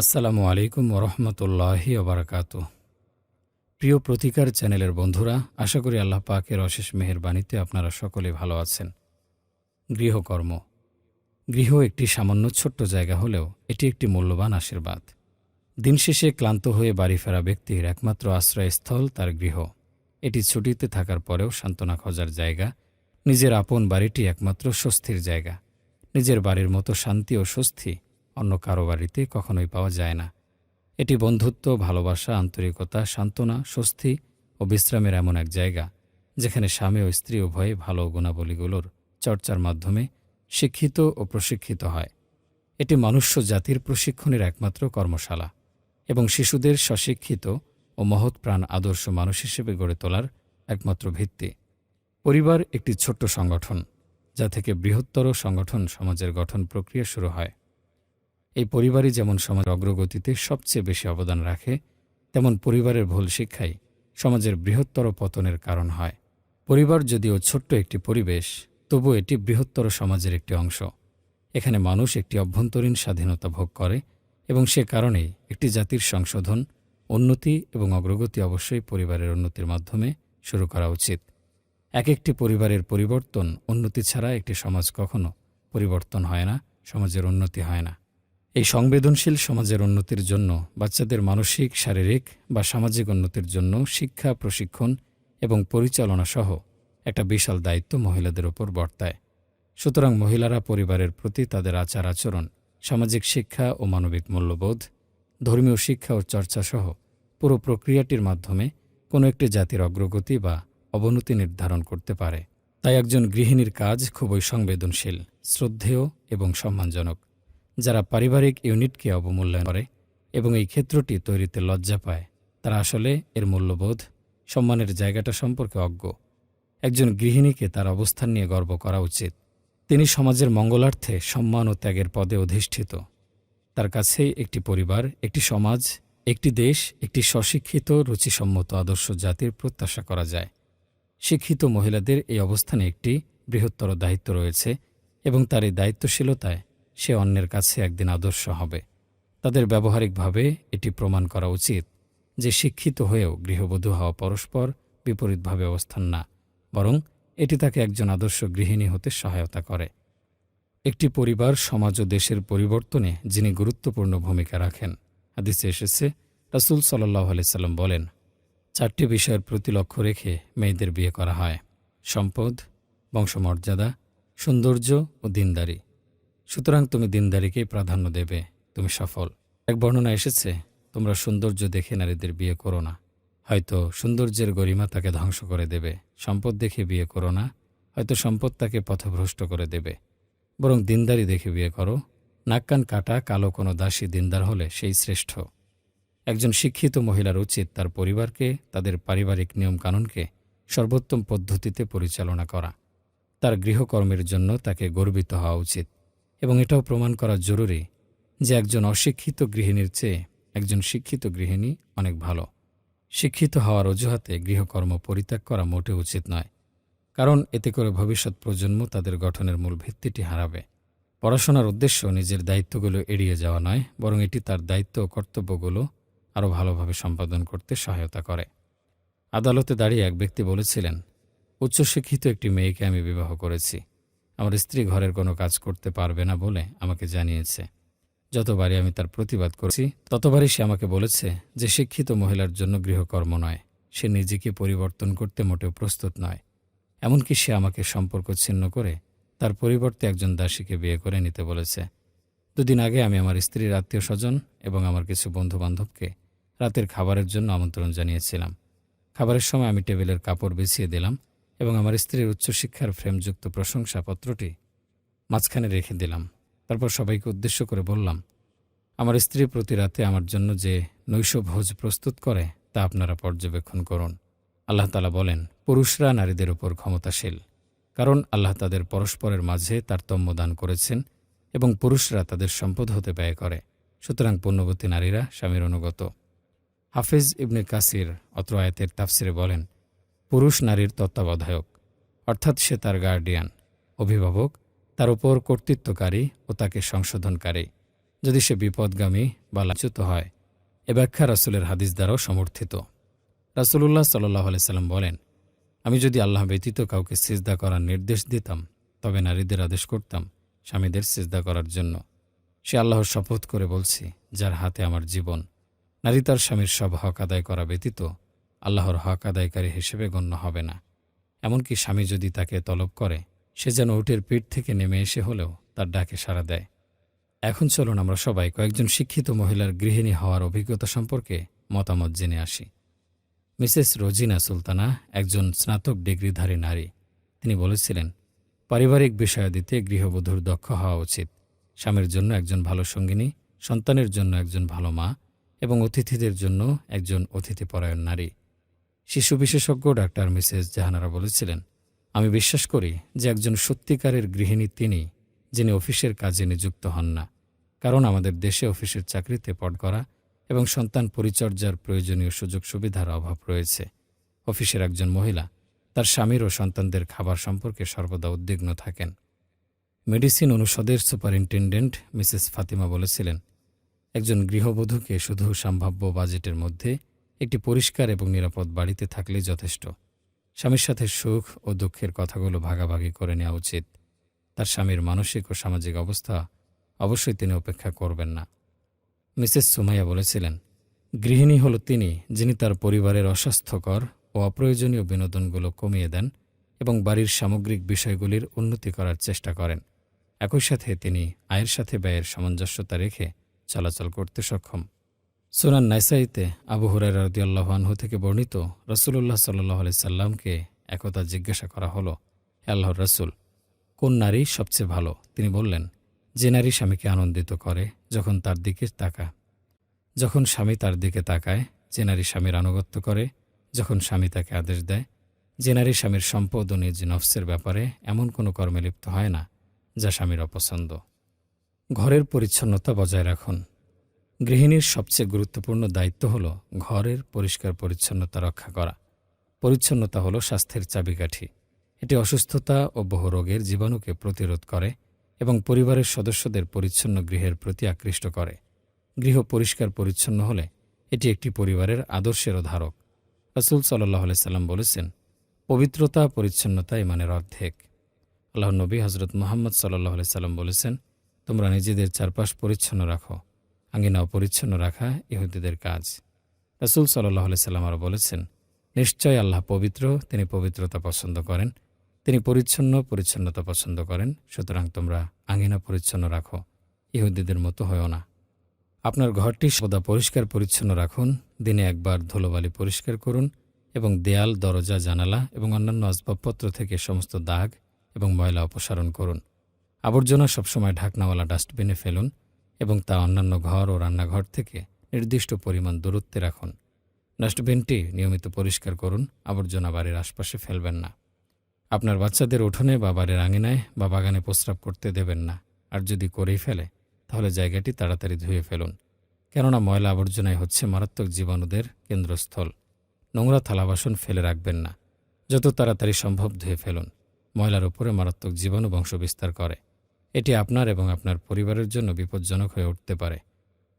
আসসালামু আলাইকুম ওরহমতুল্লাহি ওবরাকাত প্রিয় প্রতিকার চ্যানেলের বন্ধুরা, আশা করি আল্লাহ পাকের অশেষ মেহেরবাণীতে আপনারা সকলে ভালো আছেন। গৃহকর্ম। গৃহ একটি সামান্য ছোট্ট জায়গা হলেও এটি একটি মূল্যবান আশীর্বাদ। দিন শেষে ক্লান্ত হয়ে বাড়ি ফেরা ব্যক্তির একমাত্র আশ্রয়স্থল তার গৃহ। এটি ছুটিতে থাকার পরেও সান্ত্বনা খোঁজার জায়গা, নিজের আপন বাড়িটি একমাত্র স্বস্তির জায়গা। নিজের বাড়ির মতো শান্তি ও স্বস্তি অন্য কারও বাড়িতে কখনোই পাওয়া যায় না। এটি বন্ধুত্ব, ভালোবাসা, আন্তরিকতা, সান্ত্বনা, স্বস্তি ও বিশ্রামের এমন এক জায়গা, যেখানে স্বামী ও স্ত্রী উভয়ে ভালো গুণাবলীগুলোর চর্চার মাধ্যমে শিক্ষিত ও প্রশিক্ষিত হয়। এটি মনুষ্য জাতির প্রশিক্ষণের একমাত্র কর্মশালা এবং শিশুদের স্বশিক্ষিত ও মহৎ প্রাণ আদর্শ মানুষ হিসেবে গড়ে তোলার একমাত্র ভিত্তি। পরিবার একটি ছোট্ট সংগঠন, যা থেকে বৃহত্তর সংগঠন সমাজের গঠন প্রক্রিয়া শুরু হয়। এই পরিবারই যেমন সমাজের অগ্রগতিতে সবচেয়ে বেশি অবদান রাখে, তেমন পরিবারের ভুল শিক্ষাই সমাজের বৃহত্তর পতনের কারণ হয়। পরিবার যদিও ছোট্ট একটি পরিবেশ তবু এটি বৃহত্তর সমাজের একটি অংশ। এখানে মানুষ একটি অভ্যন্তরীণ স্বাধীনতা ভোগ করে এবং সে কারণেই একটি জাতির সংশোধন, উন্নতি এবং অগ্রগতি অবশ্যই পরিবারের উন্নতির মাধ্যমে শুরু করা উচিত। এক একটি পরিবারের পরিবর্তন উন্নতি ছাড়া একটি সমাজ কখনো পরিবর্তন হয় না, সমাজের উন্নতি হয় না। এই সংবেদনশীল সমাজের উন্নতির জন্য, বাচ্চাদের মানসিক, শারীরিক বা সামাজিক উন্নতির জন্য শিক্ষা, প্রশিক্ষণ এবং পরিচালনা সহ একটা বিশাল দায়িত্ব মহিলাদের ওপর বর্তায়। সুতরাং মহিলারা পরিবারের প্রতি তাদের আচার আচরণ, সামাজিক শিক্ষা ও মানবিক মূল্যবোধ, ধর্মীয় শিক্ষা ও চর্চা সহ পুরো প্রক্রিয়াটির মাধ্যমে কোনো একটি জাতির অগ্রগতি বা অবনতি নির্ধারণ করতে পারে। তাই একজন গৃহিণীর কাজ খুবই সংবেদনশীল, শ্রদ্ধেয় এবং সম্মানজনক। যারা পারিবারিক ইউনিটকে অবমূল্যায়ন করে এবং এই ক্ষেত্রটি তৈরিতে লজ্জা পায়, তারা আসলে এর মূল্যবোধ, সম্মানের জায়গাটা সম্পর্কে অজ্ঞ। একজন গৃহিণীকে তার অবস্থান নিয়ে গর্ব করা উচিত। তিনি সমাজের মঙ্গলার্থে সম্মান ও ত্যাগের পদে অধিষ্ঠিত। তার কাছেই একটি পরিবার, একটি সমাজ, একটি দেশ, একটি স্বশিক্ষিত, রুচিসম্মত আদর্শ জাতির প্রত্যাশা করা যায়। শিক্ষিত মহিলাদের এই অবস্থানে একটি বৃহত্তর দায়িত্ব রয়েছে এবং তার এই দায়িত্বশীলতায় সে অন্যের কাছে একদিন আদর্শ হবে। তাদের ব্যবহারিকভাবে এটি প্রমাণ করা উচিত যে শিক্ষিত হয়েও গৃহবধূ হওয়া পরস্পর বিপরীতভাবে অবস্থান না, বরং এটি তাকে একজন আদর্শ গৃহিণী হতে সহায়তা করে। একটি পরিবার, সমাজ ও দেশের পরিবর্তনে যিনি গুরুত্বপূর্ণ ভূমিকা রাখেন, হাদিসে এসেছে, রাসুল সাল্লাহ আলাইসাল্লাম বলেন, চারটি বিষয়ের প্রতি লক্ষ্য রেখে মেয়েদের বিয়ে করা হয়। সম্পদ, বংশমর্যাদা, সৌন্দর্য ও দিনদারি। সুতরাং তুমি দিনদারিকেই প্রাধান্য দেবে, তুমি সফল। এক বর্ণনা এসেছে, তোমরা সৌন্দর্য দেখে নারীদের বিয়ে করো না। হয়তো সৌন্দর্যের গরিমা তাকে ধ্বংস করে দেবে, সম্পদ দেখে বিয়ে করো না, হয়তো সম্পদ তাকে পথভ্রষ্ট করে দেবে। বরং দিনদারি দেখে বিয়ে করো নাক্কান কাটা কালো কোনো দাসী দিনদার হলে সেই শ্রেষ্ঠ। একজন শিক্ষিত মহিলার উচিত তার পরিবারকে, তাদের পারিবারিক নিয়মকানুনকে সর্বোত্তম পদ্ধতিতে পরিচালনা করা। তার গৃহকর্মের জন্য তাকে গর্বিত হওয়া উচিত। এবং এটাও প্রমাণ করা জরুরি যে একজন অশিক্ষিত গৃহিণীর চেয়ে একজন শিক্ষিত গৃহিণী অনেক ভালো। শিক্ষিত হওয়ার অজুহাতে গৃহকর্ম পরিত্যাগ করা মোটে উচিত নয়, কারণ এতে করে ভবিষ্যৎ প্রজন্ম তাদের গঠনের মূল ভিত্তিটি হারাবে। পড়াশোনার উদ্দেশ্য নিজের দায়িত্বগুলো এড়িয়ে যাওয়া নয়, বরং এটি তার দায়িত্ব ও কর্তব্যগুলো আরও ভালোভাবে সম্পাদন করতে সহায়তা করে। আদালতে দাঁড়িয়ে এক ব্যক্তি বলেছিলেন, উচ্চশিক্ষিত একটি মেয়েকে আমি বিবাহ করেছি। আমার স্ত্রী ঘরের কোনো কাজ করতে পারবে না বলে আমাকে জানিয়েছে। যতবারই আমি তার প্রতিবাদ করছি, ততবারই সে আমাকে বলেছে যে শিক্ষিত মহিলার জন্য গৃহকর্ম নয়। সে নিজেকে পরিবর্তন করতে মোটেও প্রস্তুত নয়। এমনকি সে আমাকে সম্পর্ক ছিন্ন করে তার পরিবর্তে একজন দাসীকে বিয়ে করে নিতে বলেছে। দুদিন আগে আমি আমার স্ত্রীর আত্মীয় স্বজন এবং আমার কিছু বন্ধুবান্ধবকে রাতের খাবারের জন্য আমন্ত্রণ জানিয়েছিলাম। খাবারের সময় আমি টেবিলের কাপড় বিছিয়ে দিলাম এবং আমার স্ত্রীর উচ্চশিক্ষার ফ্রেমযুক্ত প্রশংসাপত্রটি মাঝখানে রেখে দিলাম। তারপর সবাইকে উদ্দেশ্য করে বললাম, আমার স্ত্রী প্রতি রাতে আমার জন্য যে নৈশ ভোজ প্রস্তুত করে, তা আপনারা পর্যবেক্ষণ করুন। আল্লাহ তালা বলেন, পুরুষরা নারীদের উপর ক্ষমতাশীল, কারণ আল্লাহ তাদের পরস্পরের মাঝে তারতম্য দান করেছেন এবং পুরুষরা তাদের সম্পদ হতে ব্যয় করে। সুতরাং পুণ্যবতী নারীরা স্বামীর অনুগত। হাফিজ ইবনে কাসির অত্র আয়াতের তাফসিরে বলেন পুরুষ নারীর তত্ত্বাবধায়ক, অর্থাৎ সে তার গার্ডিয়ান অভিভাবক, তার উপর কর্তৃত্বকারী ও তাকে সংশোধনকারী। যদি সে বিপদগামী বা লাঞ্ছিত হয়, এ ব্যাখ্যা রাসুলের হাদিস দ্বারাও সমর্থিত। রাসুলুল্লাহ সাল্লাহ সাল্লাম বলেন, আমি যদি আল্লাহ ব্যতীত কাউকে সিজদা করার নির্দেশ দিতাম, তবে নারীদের আদেশ করতাম স্বামীদের সিজদা করার জন্য। সে আল্লাহর শপথ করে বলছি, যার হাতে আমার জীবন, নারী তার স্বামীর সব হক আদায় করা ব্যতীত আল্লাহর হক আদায়কারী হিসেবে গণ্য হবে না। এমনকি স্বামী যদি তাকে তলব করে, সে যেন উটের পিঠ থেকে নেমে এসে হলেও তার ডাকে সাড়া দেয়। এখন চলুন আমরা সবাই কয়েকজন শিক্ষিত মহিলার গৃহিণী হওয়ার অভিজ্ঞতা সম্পর্কে মতামত জেনে আসি। মিসেস রোজিনা সুলতানা একজন স্নাতক ডিগ্রিধারী নারী। তিনি বলেছিলেন, পারিবারিক বিষয়াদিতে গৃহবধূর দক্ষ হওয়া উচিত। স্বামীর জন্য একজন ভালো সঙ্গিনী, সন্তানের জন্য একজন ভালো মা এবং অতিথিদের জন্য একজন অতিথিপরায়ণ নারী। শিশু বিশেষজ্ঞ ডাক্তার মিসেস জাহানারা বলেছিলেন, আমি বিশ্বাস করি যে একজন সত্যিকারের গৃহিণী তিনি, যিনি অফিসের কাজে নিযুক্ত হন না। কারণ আমাদের দেশে অফিসের চাকরিতে পড করা এবং সন্তান পরিচর্যার প্রয়োজনীয় সুযোগ সুবিধার অভাব রয়েছে। অফিসের একজন মহিলা, তার স্বামীর ও সন্তানদের খাবার সম্পর্কে সর্বদা উদ্বিগ্ন থাকেন। মেডিসিন অনুষদের সুপারিনটেন্ডেন্ট মিসেস ফাতিমা বলেছিলেন, একজন গৃহবধূকে শুধু সম্ভাব্য বাজেটের মধ্যে একটি পরিষ্কার এবং নিরাপদ বাড়িতে থাকলেই যথেষ্ট। স্বামীর সাথে সুখ ও দুঃখের কথাগুলো ভাগাভাগি করে নেওয়া উচিত। তার স্বামীর মানসিক ও সামাজিক অবস্থা অবশ্যই তিনি উপেক্ষা করবেন না। মিসেস সুমাইয়া বলেছিলেন, গৃহিণী হল তিনি যিনি তার পরিবারের অস্বাস্থ্যকর ও অপ্রয়োজনীয় বিনোদনগুলো কমিয়ে দেন এবং বাড়ির সামগ্রিক বিষয়গুলির উন্নতি করার চেষ্টা করেন। একই সাথে তিনি আয়ের সাথে ব্যয়ের সামঞ্জস্যতা রেখে চলাচল করতে সক্ষম। সুনান নাইসাইতে আবু হুরাই রদিয়াল্লাহ আনহু থেকে বর্ণিত রসুল্লাহ সাল্লাহ আলি সাল্লামকে একতা জিজ্ঞাসা করা হলো, "হে আল্লাহর রসুল, কোন নারী সবচেয়ে ভালো? তিনি বললেন, যে নারী স্বামীকে আনন্দিত করে যখন তার দিকে তাকায়, যখন স্বামী তার দিকে তাকায়, যে নারী স্বামীর আনুগত্য করে, যখন স্বামী তাকে আদেশ দেয়, যে নারী স্বামীর সম্পদ ও নিজ নফসের ব্যাপারে এমন কোনো কর্মে লিপ্ত হয় না যা স্বামীর অপছন্দ। ঘরের পরিচ্ছন্নতা বজায় রাখুন। গৃহিণীর সবচেয়ে গুরুত্বপূর্ণ দায়িত্ব হল ঘরের পরিষ্কার পরিচ্ছন্নতা রক্ষা করা। পরিচ্ছন্নতা হল স্বাস্থ্যের চাবিকাঠি। এটি অসুস্থতা ও বহু রোগের জীবাণুকে প্রতিরোধ করে এবং পরিবারের সদস্যদের পরিচ্ছন্ন গৃহের প্রতি আকৃষ্ট করে। গৃহ পরিষ্কার পরিচ্ছন্ন হলে এটি একটি পরিবারের আদর্শেরও ধারক রসুল সাল্লাহ সাল্লাম বলেছেন, পবিত্রতা, পরিচ্ছন্নতা ইমানের অর্ধেক। আল্লাহ নবী হজরত মোহাম্মদ সাল্লাহ সাল্লাম বলেছেন, তোমরা নিজেদের চারপাশ পরিচ্ছন্ন রাখো। আঙ্গিনা অপরিচ্ছন্ন রাখা ইহুদিদের কাজ। রসুল সাল্লাহ সাল্লাম আরও বলেছেন, নিশ্চয় আল্লাহ পবিত্র, তিনি পবিত্রতা পছন্দ করেন, তিনি পরিচ্ছন্ন পরিচ্ছন্নতা পছন্দ করেন, সুতরাং তোমরা আঙ্গিনা পরিচ্ছন্ন রাখো, ইহুদিদের মতো হয়েও না। আপনার ঘরটি সদা পরিষ্কার পরিচ্ছন্ন রাখুন, দিনে একবার ধুলোবালি পরিষ্কার করুন এবং দেয়াল, দরজা, জানালা এবং অন্যান্য আসবাবপত্র থেকে সমস্ত দাগ এবং ময়লা অপসারণ করুন। আবর্জনা সবসময় ঢাকনাওয়ালা ডাস্টবিনে ফেলুন এবং তা অন্যান্য ঘর ও রান্নাঘর থেকে নির্দিষ্ট পরিমাণ দূরত্বে রাখুন। ডাস্টবিনটি নিয়মিত পরিষ্কার করুন, আবর্জনা বাড়ির আশপাশে ফেলবেন না। আপনার বাচ্চাদের উঠোনে বা বাড়ির আঙিনায় বা বাগানে প্রস্রাব করতে দেবেন না। আর যদি করেই ফেলে, তাহলে জায়গাটি তাড়াতাড়ি ধুয়ে ফেলুন। কেননা ময়লা আবর্জনায় হচ্ছে মারাত্মক জীবাণুদের কেন্দ্রস্থল। নোংরা থালাবাসন ফেলে রাখবেন না। যত তাড়াতাড়ি সম্ভব ধুয়ে ফেলুন। ময়লার উপরে মারাত্মক জীবাণু বংশ বিস্তার করে। এটি আপনার এবং আপনার পরিবারের জন্য বিপজ্জনক হয়ে উঠতে পারে।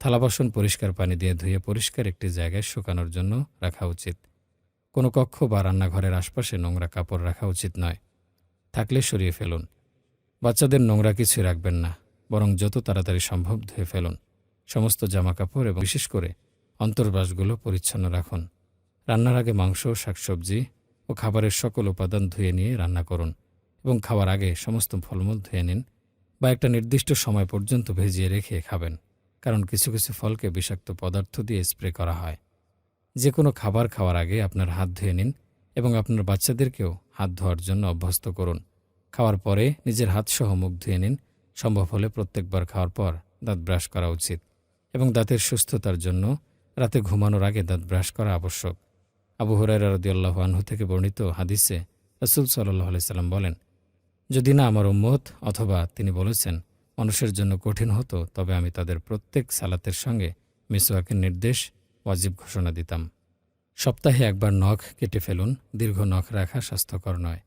থালাবাসন পরিষ্কার পানি দিয়ে ধুয়ে পরিষ্কার একটি জায়গায় শুকানোর জন্য রাখা উচিত। কোনো কক্ষ বা রান্নাঘরের আশপাশে নোংরা কাপড় রাখা উচিত নয়। থাকলে সরিয়ে ফেলুন। বাচ্চাদের নোংরা কিছুই রাখবেন না, বরং যত তাড়াতাড়ি সম্ভব ধুয়ে ফেলুন। সমস্ত জামাকাপড় এবং বিশেষ করে অন্তর্বাসগুলো পরিচ্ছন্ন রাখুন। রান্নার আগে মাংস, শাকসবজি ও খাবারের সকল উপাদান ধুয়ে নিয়ে রান্না করুন এবং খাওয়ার আগে সমস্ত ফলমূল ধুয়ে নিন। বা একটা নির্দিষ্ট সময় পর্যন্ত ভেজিয়ে রেখে খাবেন, কারণ কিছু কিছু ফলকে বিষাক্ত পদার্থ দিয়ে স্প্রে করা হয়। যে কোনো খাবার খাওয়ার আগে আপনার হাত ধুয়ে নিন এবং আপনার বাচ্চাদেরকেও হাত ধোয়ার জন্য অভ্যস্ত করুন। খাওয়ার পরে নিজের হাতসহ মুখ ধুয়ে নিন, সম্ভব হলে প্রত্যেকবার খাওয়ার পর দাঁত ব্রাশ করা উচিত এবং দাঁতের সুস্থতার জন্য রাতে ঘুমানোর আগে দাঁত ব্রাশ করা আবশ্যক। আবু হুরাই রদিয়াল্লাহ আনহু থেকে বর্ণিত হাদিসে রসুল সাল্লাহ সাল্লাম বলেন যদি না আমার উম্মত অথবা তিনি বলেছেন মানুষের জন্য কঠিন হতো, তবে আমি তাদের প্রত্যেক সালাতের সঙ্গে মিসওয়াকের নির্দেশ ওয়াজিব ঘোষণা দিতাম। সপ্তাহে একবার নখ কেটে ফেলুন, দীর্ঘ নখ রাখা স্বাস্থ্যকর নয়,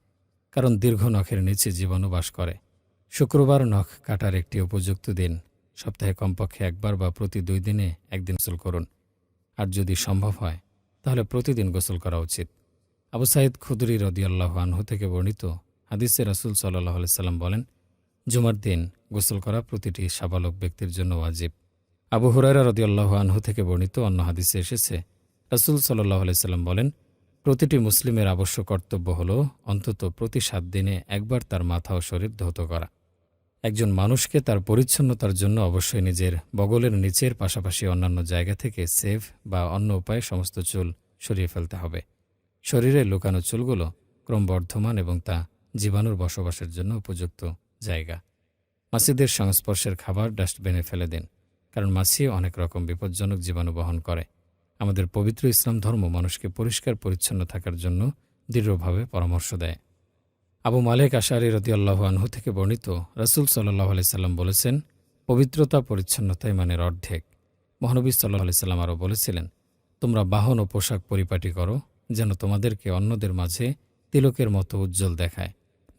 কারণ দীর্ঘ নখের নিচে জীবাণু বাস করে। শুক্রবার নখ কাটার একটি উপযুক্ত দিন, সপ্তাহে কমপক্ষে একবার বা প্রতি দুই দিনে একদিন গোসল করুন। আর যদি সম্ভব হয়, তাহলে প্রতিদিন গোসল করা উচিত। আবু সাইদ খুদরি রদিয়াল্লাহ আনহু থেকে বর্ণিত হাদিসে রাসুল সাল্লাহ সাল্লাম বলেন, জুমার দিন গোসল করা প্রতিটি সাবালক ব্যক্তির জন্য ওয়াজিব। আবু হুরায়রা রদিয়াল্লাহ আনহু থেকে বর্ণিত অন্য হাদিসে এসেছে, রাসুল সাল্লাহ সাল্লাম বলেন, প্রতিটি মুসলিমের আবশ্যক কর্তব্য হল অন্তত প্রতি সাত দিনে একবার তার মাথা ও শরীর ধৌত করা। একজন মানুষকে তার পরিচ্ছন্নতার জন্য অবশ্যই নিজের বগলের নিচের পাশাপাশি অন্যান্য জায়গা থেকে সেভ বা অন্য উপায়ে সমস্ত চুল সরিয়ে ফেলতে হবে। শরীরে লুকানো চুলগুলো ক্রমবর্ধমান এবং তা জীবাণুর বসবাসের জন্য উপযুক্ত জায়গা। মাছিদের সংস্পর্শের খাবার ডাস্টবিনে ফেলে দিন, কারণ মাছি অনেক রকম বিপজ্জনক জীবাণু বহন করে। আমাদের পবিত্র ইসলাম ধর্ম মানুষকে পরিষ্কার পরিচ্ছন্ন থাকার জন্য দৃঢ়ভাবে পরামর্শ দেয়। আবু মালেক আশারি রদিয়াল্লাহ আনহু থেকে বর্ণিত রাসুল সাল্লাহ আলি সাল্লাম বলেছেন, পবিত্রতা পরিচ্ছন্নতাই মানের অর্ধেক। মহানবী সাল্লাহ আলি সাল্লাম আরও বলেছিলেন, তোমরা বাহন ও পোশাক পরিপাটি করো, যেন তোমাদেরকে অন্যদের মাঝে তিলকের মতো উজ্জ্বল দেখায়।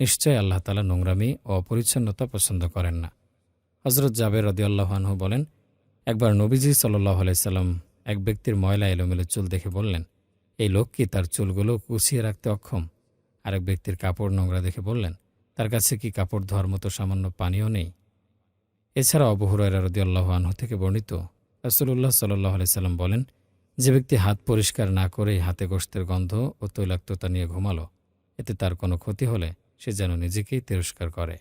নিশ্চয় আল্লাহ তালা নোংরামি ও অপরিচ্ছন্নতা পছন্দ করেন না। হজরত জাবের রদিয়াল্লাহ আনহু বলেন, একবার নবীজি সাল্লাহ আলাইসাল্লাম এক ব্যক্তির ময়লা এলোমেলো চুল দেখে বললেন, এই লোক কি তার চুলগুলো কুচিয়ে রাখতে অক্ষম? আরেক ব্যক্তির কাপড় নোংরা দেখে বললেন, তার কাছে কি কাপড় ধোয়ার মতো সামান্য পানীয় নেই? এছাড়া অবহুরায়রা রদিয়াল্লাহ আনহু থেকে বর্ণিত রাসুল্লাহ সাল্লাহ আলাইসাল্লাম বলেন, যে ব্যক্তি হাত পরিষ্কার না করেই হাতে গোষ্ঠের গন্ধ ও তৈলাক্ততা নিয়ে ঘুমালো, এতে তার কোনো ক্ষতি হলে সে যেন নিজেকেই তিরস্কার করে।